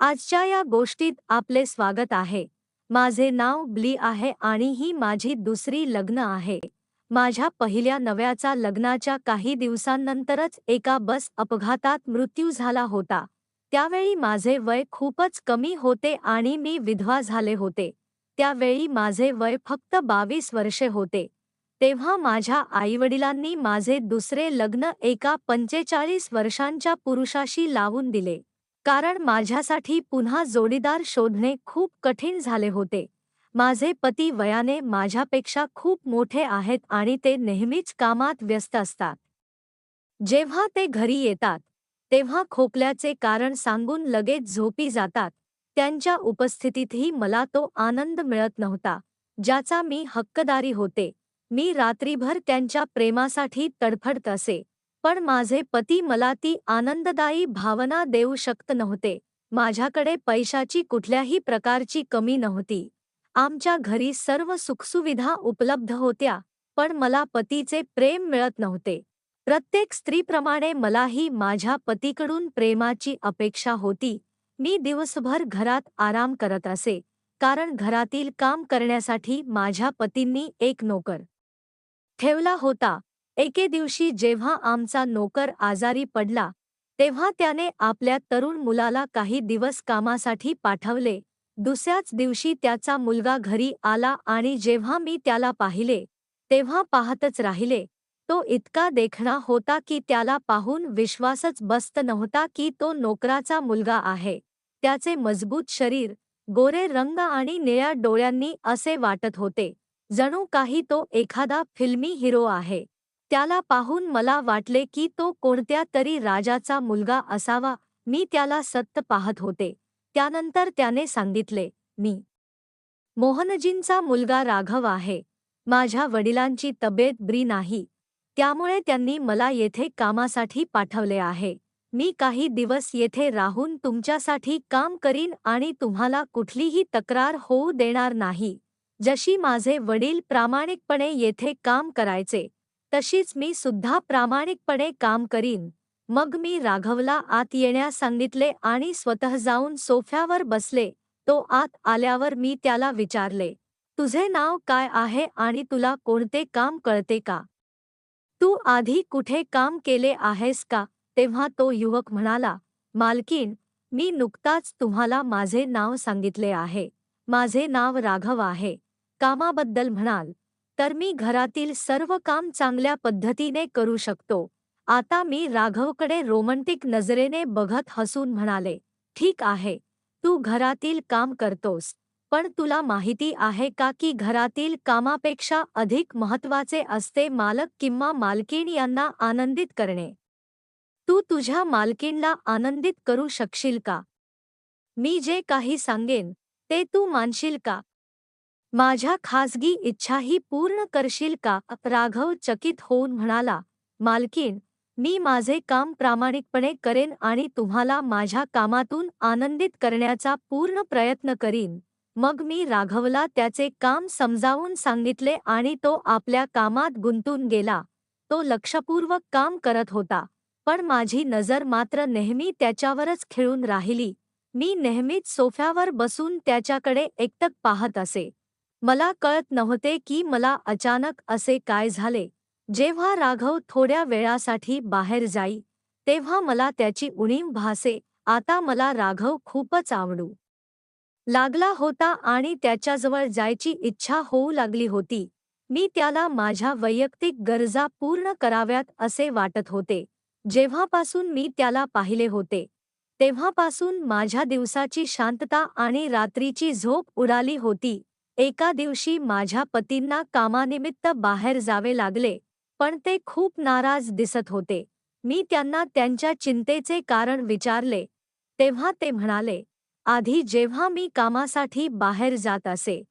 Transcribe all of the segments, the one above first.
आजच्या या गोष्टीत आपले स्वागत आहे. माझे नाव ब्ली आहे आणि ही माझी दुसरी लग्न आहे. माझ्या पहिल्या नव्याचा लग्नाच्या काही दिवसांनंतरच एका बस अपघातात मृत्यू झाला होता. त्यावेळी माझे वय खूपच कमी होते आणि मी विधवा झाले होते. त्यावेळी माझे वय फक्त बावीस वर्षे होते. तेव्हा माझ्या आईवडिलांनी माझे दुसरे लग्न एका पंचेचाळीस वर्षांच्या पुरुषाशी लावून दिले. कारण माझ्यासाठी पुन्हा जोडीदार शोधणे खूप कठीण झाले होते. माझे पती वयाने माझ्यापेक्षा खूप मोठे आहेत आणि ते नेहमीच कामात व्यस्त असतात. जेव्हा ते घरी येतात तेव्हा खोकल्याचे कारण सांगून लगेच झोपी जातात. त्यांच्या उपस्थितीतही मला तो आनंद मिळत नव्हता ज्याचा मी हक्कदारी होते. मी रात्रीभर त्यांच्या प्रेमासाठी तडफडत असे. पण माझे पती मला ती आनंददायी भावना देऊ शकत नव्हते. माझ्याकडे पैशाची कुठल्याही प्रकारची कमी नव्हती. आमच्या घरी सर्व सुखसुविधा उपलब्ध होत्या पण मला पतीचे प्रेम मिळत नव्हते. प्रत्येक स्त्रीप्रमाणे मलाही माझ्या पतीकडून प्रेमाची अपेक्षा होती. मी दिवसभर घरात आराम करत असे कारण घरातील काम करण्यासाठी माझ्या पतींनी एक नोकर ठेवला होता. एके दिवशी जेव्हा आमचा नोकर आजारी पडला तेव्हा त्याने आपल्या तरुण मुलाला काही दिवस कामासाठी पाठवले. दुसऱ्याच दिवशी त्याचा मुलगा घरी आला आणि जेव्हा मी त्याला पाहिले तेव्हा पाहतच राहिले. तो इतका देखणा होता की त्याला पाहून विश्वासच बसत नव्हता की तो नोकराचा मुलगा आहे. त्याचे मजबूत शरीर गोरे रंग आणि निळ्या डोळ्यांनी असे वाटत होते. जणू काही तो एखादा फिल्मी हिरो आहे. त्याला पाहून मला वाटले की तो कोणत्या तरी राजाचा मुलगा असावा. मी त्याला सत्त पाहत होते. त्यानंतर त्याने सांगितले मी मोहनजींचा मुलगा राघव आहे. माझ्या वडिलांची तब्येत ब्री नाही. त्यामुळे त्यांनी मला येथे कामासाठी पाठवले आहे. मी काही दिवस येथे राहून तुमच्यासाठी काम करीन आणि तुम्हाला कुठलीही तक्रार होऊ देणार नाही. जशी माझे वडील प्रामाणिकपणे येथे काम करायचे तशीच मी सुद्धा प्रामाणिकपणे काम करीन. मग मी राघवला आत येण्यास सांगितले आणि स्वतः जाऊन सोफ्यावर बसले. तो आत आल्यावर मी त्याला विचारले तुझे नाव काय आहे आणि तुला कोणते काम कळते का? तू आधी कुठे काम केले आहेस का? तेव्हा तो युवक म्हणाला मालकीन मी नुकताच तुम्हाला माझे नाव सांगितले आहे. माझे नाव राघव आहे. कामाबद्दल म्हणाल तर मी घरातील सर्व काम चांगल्या पद्धतीने करू शकतो. आता मी राघवकडे रोमंटिक नजरेने बघत हसून म्हणाले ठीक आहे तू घरातील काम करतोस पण तुला माहिती आहे का की घरातील कामापेक्षा अधिक महत्त्वाचे असते मालक किंवा मालकीण यांना आनंदित करणे? तू तुझ्या मालकीणला आनंदित करू शकशील का? मी जे काही सांगेन ते तू मानशील का? माझ्या खासगी इच्छाही पूर्ण करशील का? राघव चकित होऊन म्हणाला मालकीन मी माझे काम प्रामाणिकपणे करेन आणि तुम्हाला माझ्या कामातून आनंदित करण्याचा पूर्ण प्रयत्न करीन. मग मी राघवला त्याचे काम समजावून सांगितले आणि तो आपल्या कामात गुंतून गेला. तो लक्षपूर्वक काम करत होता पण माझी नजर मात्र नेहमी त्याच्यावरच खिळून राहिली. मी नेहमीच सोफ्यावर बसून त्याच्याकडे एकटक पाहत असे. मला कळत नव्हते की मला अचानक असे काय झाले. जेव्हा राघव थोड्या वेळासाठी बाहेर जाई तेव्हा मला त्याची उणीव भासे. आता मला राघव खूपच आवडू. लागला होता आणि त्याच्याजवळ जायची इच्छा होऊ लागली होती. मी त्याला माझ्या वैयक्तिक गरजा पूर्ण कराव्यात असे वाटत होते. जेव्हापासून मी त्याला पाहिले होते तेव्हापासून माझ्या दिवसाची शांतता आणि रात्रीची झोप उडाली होती. एका दिवशी माझ्या पतींना कामानिमित्त बाहेर जावे लागले पण ते खूप नाराज दिसत होते. मी त्यांना त्यांच्या चिंतेचे कारण विचारले तेव्हा ते म्हणाले आधी जेव्हा मी कामासाठी बाहेर जात असे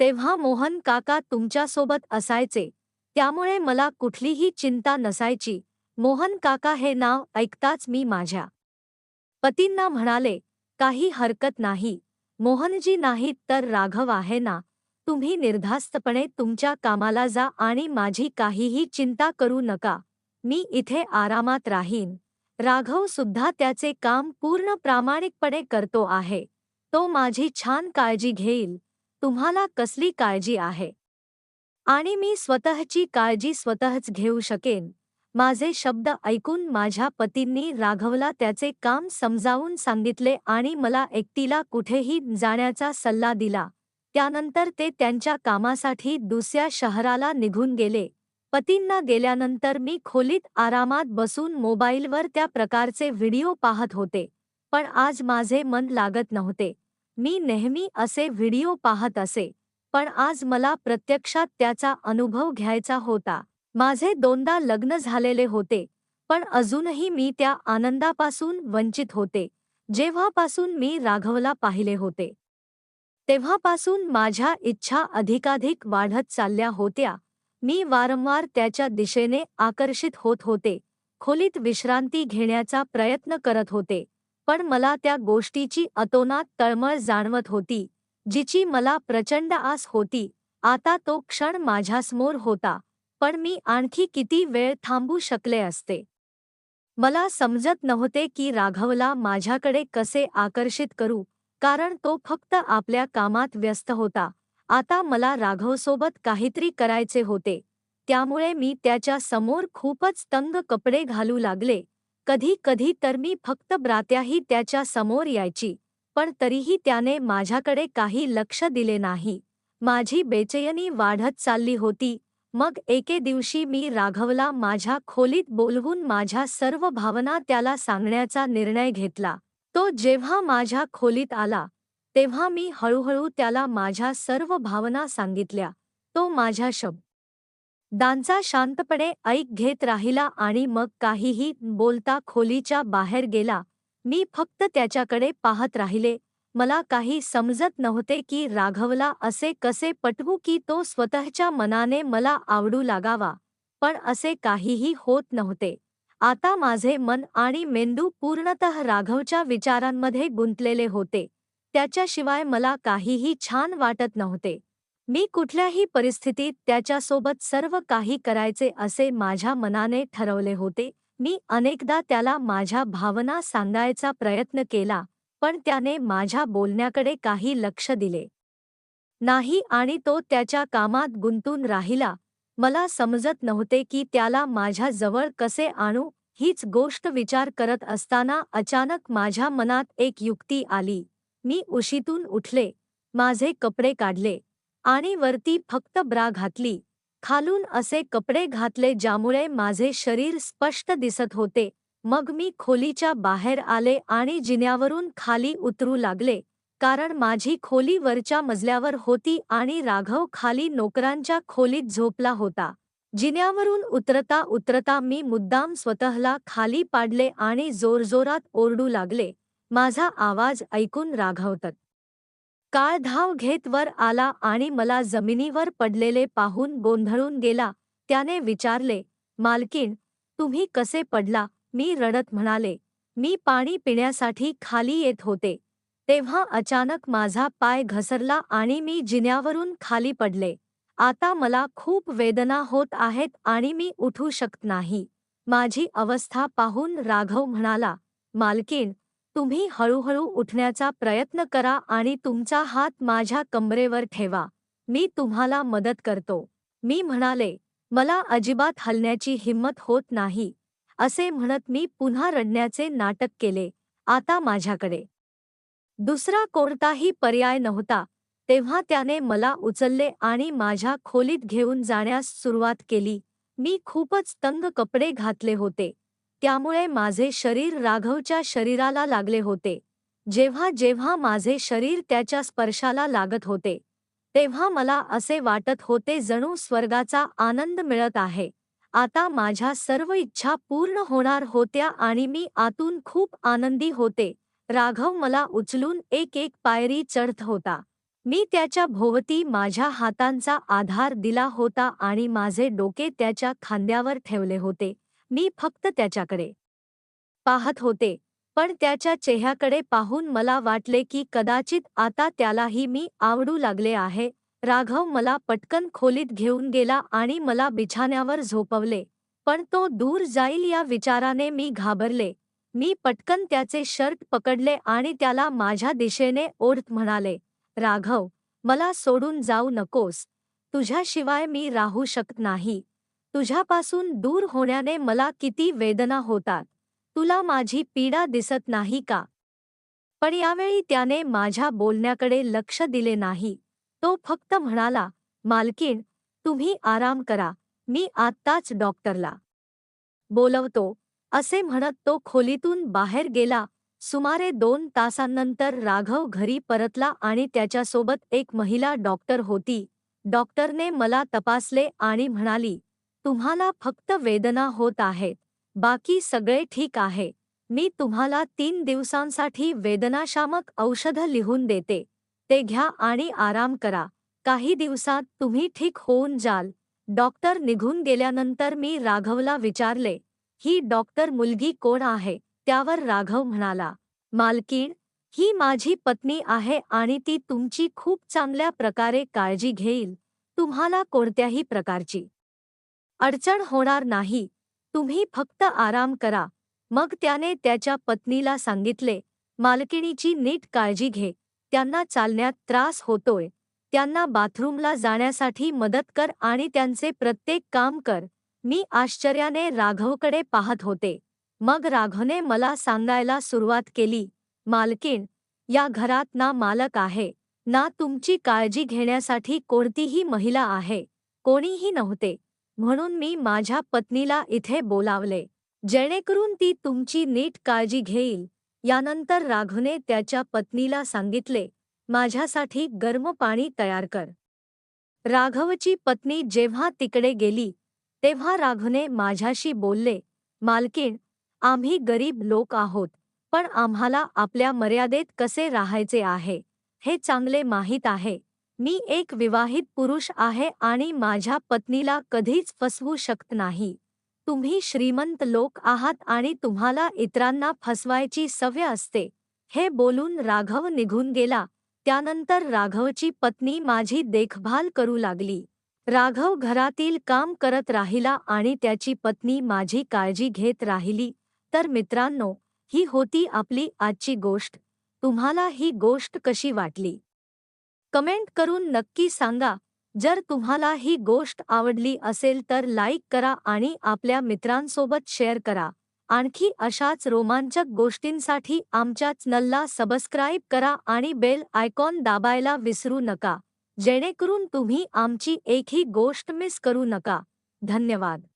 तेव्हा मोहन काका तुमच्यासोबत असायचे त्यामुळे मला कुठलीही चिंता नसायची मोहन काका हे नाव ऐकताच मी माझ्या पतींना म्हणाले काही हरकत नाही मोहनजी नाहीत तर राघव आहे ना तुम्ही निर्धास्तपणे तुमच्या कामाला जा आणि माझी काहीही चिंता करू नका. मी इथे आरामात राहीन. राघव सुद्धा त्याचे काम पूर्ण प्रामाणिकपणे करतो आहे. तो माझी छान काळजी घेईल. तुम्हाला कसली काळजी आहे? आणि मी स्वतःची काळजी स्वतःच घेऊ शकेन. माझे शब्द ऐकून माझ्या पतींनी राघवला त्याचे काम समजावून सांगितले आणि मला एकटीला कुठेही जाण्याचा सल्ला दिला. त्यानंतर ते त्यांच्या कामासाठी दुसऱ्या शहराला निघून गेले. पतींना गेल्यानंतर मी खोलीत आरामात बसून मोबाईलवर त्या प्रकारचे व्हिडिओ पाहत होते. पण आज माझे मन लागत नव्हते. मी नेहमी असे व्हिडिओ पाहत असे. पण आज मला प्रत्यक्षात त्याचा अनुभव घ्यायचा होता. माझे दोनदा लग्न झालेले होते. पण अजूनही मी त्या आनंदापासून वंचित होते. जेव्हापासून मी राघवला पाहिले होते. तेव्हापासून माझ्या इच्छा अधिकाधिक वाढत चालल्या होत्या. मी वारंवार त्याच्या दिशेने आकर्षित होत होते. खोलीत विश्रांती घेण्याचा प्रयत्न करत होते. पण मला त्या गोष्टीची अतोनात तळमळ जाणवत होती जिची मला प्रचंड आस होती. आता तो क्षण माझ्यासमोर होता पण मी आणखी किती वेळ थांबू शकले असते? मला समजत नव्हते की राघवला माझ्याकडे कसे आकर्षित करू. कारण तो फक्त आपल्या कामात व्यस्त होता. आता मला राघवसोबत काहीतरी करायचे होते. त्यामुळे मी त्याच्यासमोर खूपच तंग कपडे घालू लागले. कधी कधी तर मी फक्त ब्रात्याही त्याच्यासमोर यायची. पण तरीही त्याने माझ्याकडे काही लक्ष दिले नाही. माझी बेचैनी वाढत चालली होती. मग एके दिवशी मी राघवला माझ्या खोलीत बोलवून माझ्या सर्व भावना त्याला सांगण्याचा निर्णय घेतला. तो जेव्हा माझ्या खोलीत आला तेव्हा मी हळूहळू त्याला माझ्या सर्व भावना सांगितल्या. तो माझ्या शब्द दांचा शांतपणे ऐक घेत राहिला आणि मग काहीही बोलता खोलीच्या बाहेर गेला. मी फक्त त्याच्याकडे पाहत राहिले. मला काही समजत नव्हते की राघवला असे कसे पटवू की तो स्वतःच्या मनाने मला आवडू लागावा. पण असे काहीही होत नव्हते. आता माझे मन आणि मेंदू पूर्णतः राघवच्या विचारांमध्ये गुंतलेले होते. त्याच्याशिवाय मला काहीही छान वाटत नव्हते. मी कुठल्याही परिस्थितीत त्याच्यासोबत सर्व काही करायचे असे माझ्या मनाने ठरवले होते. मी अनेकदा त्याला माझ्या भावना सांगायचा प्रयत्न केला पण त्याने माझ्या बोलण्याकडे काही लक्ष दिले. नाही आणि तो त्याच्या कामात गुंतून राहिला. मला समजत नव्हते की त्याला माझ्या जवळ कसे आणू हीच गोष्ट विचार करत असताना अचानक माझ्या मनात एक युक्ती आली. मी उशीतून उठले माझे कपडे काढले आणि वरती फक्त ब्रा घातली. खालून असे कपडे घातले ज्यामुळे माझे शरीर स्पष्ट दिसत होते. मग मी खोलीच्या बाहेर आले आणि जिन्यावरून खाली उतरू लागले. कारण माझी खोली वरच्या मजल्यावर होती आणि राघव खाली नोकरांच्या खोलीत झोपला होता. जिन्यावरून उतरता उतरता मी मुद्दाम स्वतःला खाली पाडले आणि जोरजोरात ओरडू लागले. माझा आवाज ऐकून राघवतत. काळ धाव घेत वर आला आणि मला जमिनीवर पडलेले पाहून गोंधळून गेला. त्याने विचारले मालकीण तुम्ही कसे पडला? मी रडत म्हणाले. मी पाणी पिण्यासाठी खाली येत होते. तेव्हा अचानक माझा पाय घसरला आणि मी जिन्यावरून खाली पडले. आता मला खूप वेदना होत आहेत आणि मी उठू शकत नाही. माझी अवस्था पाहून राघव म्हणाला मालकीण तुम्ही हळूहळू उठण्याचा प्रयत्न करा आणि तुमचा हात माझ्या कमरेवर ठेवा. मी तुम्हाला मदत करतो. मी म्हणाले मला अजिबात हलण्याची हिंमत होत नाही. असे म्हणत मी पुन्हा रडण्याचे नाटक केले आता माझ्याकडे. दुसरा कोणताही पर्याय नव्हता तेव्हा त्याने मला उचलले आणि माझ्या खोलीत घेऊन जाण्यास सुरुवात केली. मी खूपच तंग कपडे घातले होते. त्यामुळे माझे शरीर राघवच्या शरीराला लागले होते. जेव्हा जेव्हा माझे शरीर त्याच्या स्पर्शाला लागत होते तेव्हा मला असे वाटत होते जणू स्वर्गाचा आनंद मिळत आहे. आता माझ्या सर्व इच्छा पूर्ण होणार होत्या आणि मी आतून खूप आनंदी होते. राघव मला उचलून एक एक पायरी चढत होता. मी त्याच्या भोवती माझ्या हातांचा आधार दिला होता आणि माझे डोके त्याच्या खांद्यावर ठेवले होते. मी फक्त त्याच्याकडे पाहत होते पण त्याच्या चेहऱ्याकडे पाहून मला वाटले की कदाचित आता त्यालाही मी आवडू लागले आहे. राघव मला पटकन खोलीत घेऊन गेला आणि मला बिछाण्यावर झोपवले पण तो दूर जाईल या विचाराने मी घाबरले. मी पटकन त्याचे शर्ट पकडले आणि त्याला माझ्या दिशेने ओढत म्हणाले, राघव, मला सोडून जाऊ नकोस. तुझ्याशिवाय मी राहू शकत नाही. तुझ्यापासून दूर होण्याने मला किती वेदना होतात. तुला माझी पीडा दिसत नाही का पण यावेळी त्याने माझ्या बोलण्याकडे लक्ष दिले नाही. तो फक्त म्हणाला, मालकीण, तुम्ही आराम करा. मी आत्ताच डॉक्टरला बोलवतो. असे म्हणत तो खोलीतून बाहेर गेला. सुमारे दोन तासांनंतर राघव घरी परतला आणि त्याच्यासोबत एक महिला डॉक्टर होती. डॉक्टरने मला तपासले आणि म्हणाली तुम्हाला फक्त वेदना होत आहेत. बाकी सगळे ठीक आहे. मी तुम्हाला तीन दिवसांसाठी वेदनाशामक औषधं लिहून देते. ते घ्या आणि आराम करा. काही दिवसात तुम्ही ठीक होऊन जाल. डॉक्टर निघून गेल्यानंतर मी राघवला विचारले ही डॉक्टर मुलगी कोण आहे? त्यावर राघव म्हणाला. मालकीण ही माझी पत्नी आहे आणि ती तुमची खूप चांगल्या प्रकारे काळजी घेईल. तुम्हाला कोणत्याही प्रकारची अडचण होणार नाही. तुम्ही फक्त आराम करा. मग त्याने त्याच्या पत्नीला सांगितले मालकिणीची नीट काळजी घे. त्यांना चालण्यात त्रास होतोय. त्यांना बाथरूमला जाण्यासाठी मदत कर आणि त्यांचे प्रत्येक काम कर. मी आश्चर्याने राघवकडे पाहत होते. मग राघवने मला सांगायला सुरुवात केली मालकीण या घरात ना मालक आहे ना तुमची काळजी घेण्यासाठी कोणतीही महिला आहे कोणीही नव्हते. म्हणून मी माझ्या पत्नीला इथे बोलावले. जेणेकरून ती तुमची नीट काळजी घेईल. यानंतर राघवने त्याच्या पत्नीला सांगितले माझ्यासाठी गर्म पाणी तयार कर. राघवची पत्नी जेव्हा तिकडे गेली तेव्हा राघवने माझ्याशी बोलले मालकीण आम्ही गरीब लोक आहोत पण आम्हाला आपल्या मर्यादेत कसे राहायचे आहे हे चांगले माहीत आहे. मी एक विवाहित पुरुष आहे आणि माझ्या पत्नीला कधीच फसवू शकत नाही. तुम्ही श्रीमंत लोक आहात आणि तुम्हाला इतरांना फसवायची सवय असते. हे बोलून राघव निघून गेला. त्यानंतर राघवची पत्नी माझी देखभाल करू लागली. राघव घरातील काम करत राहिला आणि त्याची पत्नी माझी काळजी घेत राहिली. तर मित्रांनो ही होती आपली आजची गोष्ट. तुम्हाला ही गोष्ट कशी वाटली? कमेंट करून नक्की सांगा. जर तुम्हाला ही गोष्ट आवडली असेल तर लाईक करा आणि आपल्या मित्रांसोबत शेअर करा. आणखी अशाच रोमांचक गोष्टींसाठी आमच्या चॅनलला सबस्क्राईब करा आणि बेल आयकॉन दाबायला विसरू नका. जेणेकरून तुम्ही आमची एकही गोष्ट मिस करू नका. धन्यवाद.